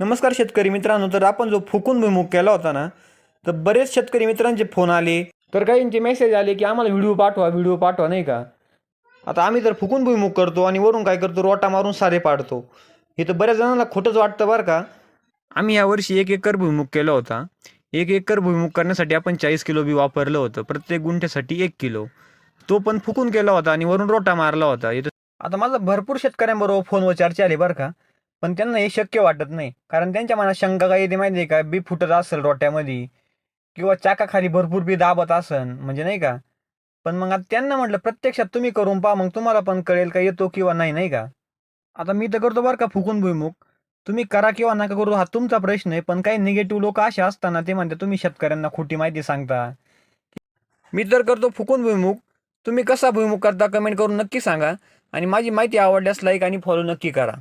नमस्कार शेतकरी मित्रांनो तर आपण जो फुकून भुईमुग केला होता ना तर बरेच शेतकरी मित्रांचे फोन आले. तर काहींचे मेसेज आले की आम्हाला व्हिडिओ पाठवा व्हिडिओ पाठवा नाही का? आता आम्ही तर फुकून भुईमुग करतो आणि वरून काय करतो रोटा मारून सारे पाडतो. हे तर बऱ्याच जणांना खोटंच वाटतं बरं का? आम्ही यावर्षी एक एकर भुईमुग केला होता. एक एकर भुईमुग करण्यासाठी आपण चाळीस किलो बी वापरलं होतं प्रत्येक गुंठ्यासाठी एक किलो. तो पण फुकून केला होता आणि वरून रोटा मारला होता. हे तर- आता माझा भरपूर शेतकऱ्यांबरोबर फोनवर चर्चा आली बरं का? पण त्यांना हे शक्य वाटत नाही. कारण त्यांच्या मनात शंका काय येते माहिती आहे का? बी फुटत असेल रोट्यामध्ये किंवा चाकाखाली भरपूर बी दाबत असन म्हणजे नाही का? पण मग आता त्यांना म्हटलं प्रत्यक्षात तुम्ही करून पहा मग तुम्हाला पण कळेल का येतो किंवा नाही नाही का? आता मी तर करतो बरं का फुकून भुईमुख तुम्ही करा किंवा नका करू हा तुमचा प्रश्न आहे. पण काही निगेटिव्ह लोक असे असताना ते म्हणते तुम्ही शेतकऱ्यांना खोटी माहिती सांगता. मी तर करतो फुकून भुईमुख तुम्ही कसा भुईमुख करता कमेंट करून नक्की सांगा. आणि माझी माहिती आवडल्यास लाईक आणि फॉलो नक्की करा.